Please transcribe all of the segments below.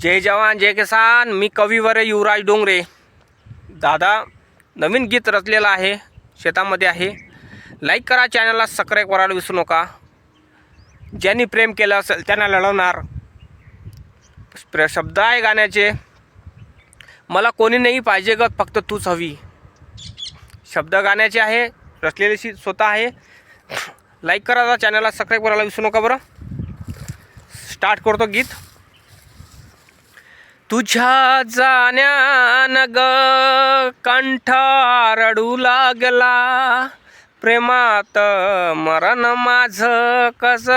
जय जवान जय किसान. मी कविवर युवराज डोंगरे. दादा नवीन गीत रचलेलं आहे शेतामध्ये आहे. लाईक करा चॅनलला सबस्क्राईब करायला विसरू नका. ज्यांनी प्रेम केलं असेल त्यांना लढवणार. शब्द आहे गाण्याचे. मला कोणी नाही पाहिजे ग फक्त तूच हवी. शब्द गाण्याचे आहे रचलेली स्वतः आहे. लाईक करा चॅनलला सबस्क्राईब करायला विसरू नका बरं. स्टार्ट करतो गीत. तुझ्या जाण्यान ग कंठा रडू लागला. प्रेमात मरण माझ कस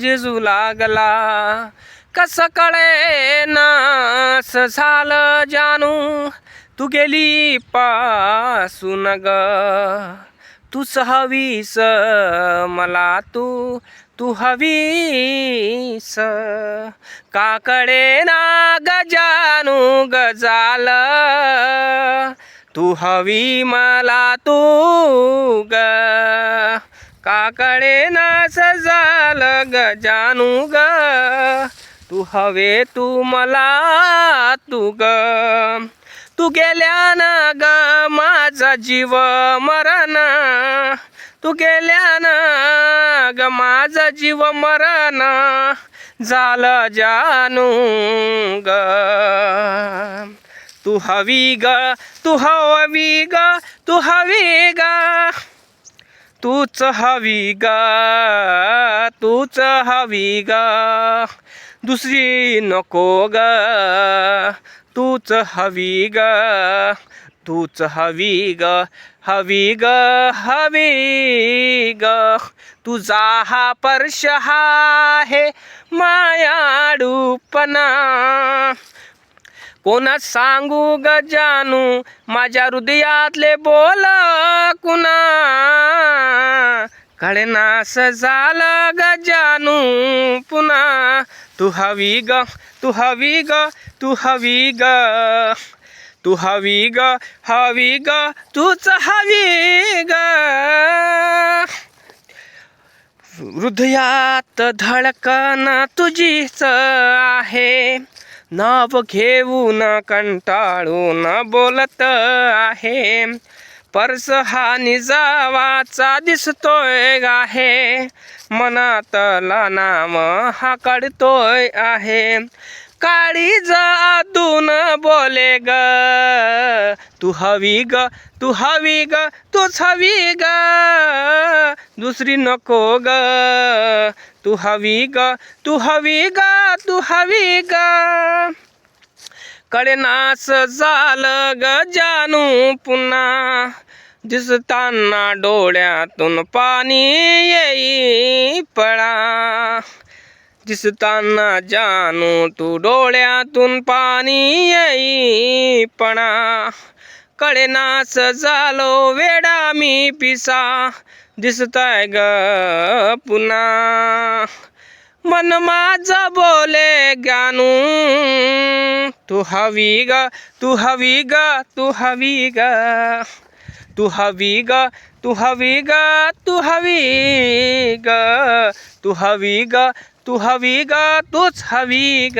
झिजू लागला. कस कळे नास झालं जानू. तू गेली पासून ग. तूच हवीस मला तू तू हवी काकडे ना गजानू गजाल तू हवी मला तू ग. काकडे ना सजाल गजानू ग. तू हवे तू मला तू ग. तू ना ग माझा जीव मरण. तू ना ग माझा जीव मरण. झालं जानू ग. तू हवी ग तू हवी ग तू हवी ग. तूच हवी ग तूच हवी ग. दुसरी नको ग तूच हवी ग. तूच हवी ग हवी ग हवी ग. तुझा हा पर्श हा आहे मायाडूपणा. कोणा सांगू ग जानू माझ्या हृदयातले बोल कुणा. कळेनास झालं ग जानू पुन्हा. तू हवी ग तू हवी ग तू हवी ग. तू हवी ग हवी ग तूच हवी ग. हृदयात धडकन तुझीच आहे. नाव घेऊन कंटाळून बोलत आहे. पर्स हा निजावाचा दिसतोय आहे. मनातला नाम हा कळतोय आहे. काळी जादून बोले ग. तू हवी ग तू हवी ग तूच हवी ग. दुसरी नको ग. तू हवी ग तू हवी ग तू हवी ग. कडे नास झालं ग जानू पुन्हा. दिसताना डोळ्यातून पाणी येई पळा. दिसताना जानू तू डोळ्यातून पाणी येई पणा. झालो वेडा मी पिसा. दिसताय ग पुन्हा. मन माझं बोले गानू तू हवी ग तू हवी ग तू हवी ग. तू हवी ग तू हवी ग तू हवी ग. तू हवी ग तू हवी ग तूच हवी ग.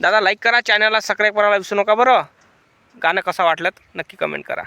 दादा लाईक करा चॅनलला सबस्क्राईब करायला विसरू नका बरं. गाणं कसं वाटलं नक्की कमेंट करा.